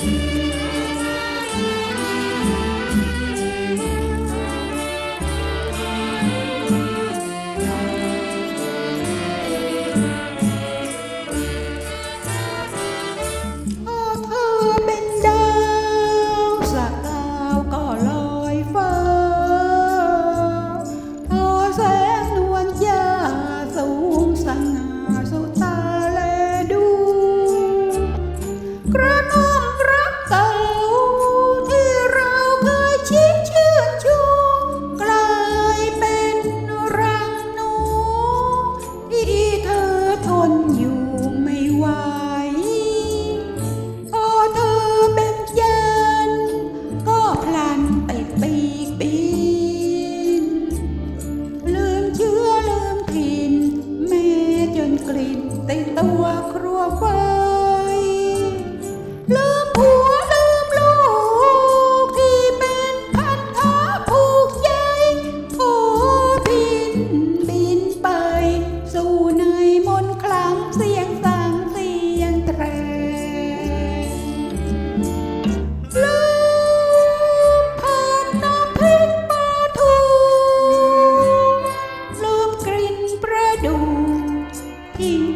โอ้เธอเป็นดาวสกดาวก็ลอยฟ้าเอแสงนวลยาสูงสงาสุตาแลดู กระทง ไปไป in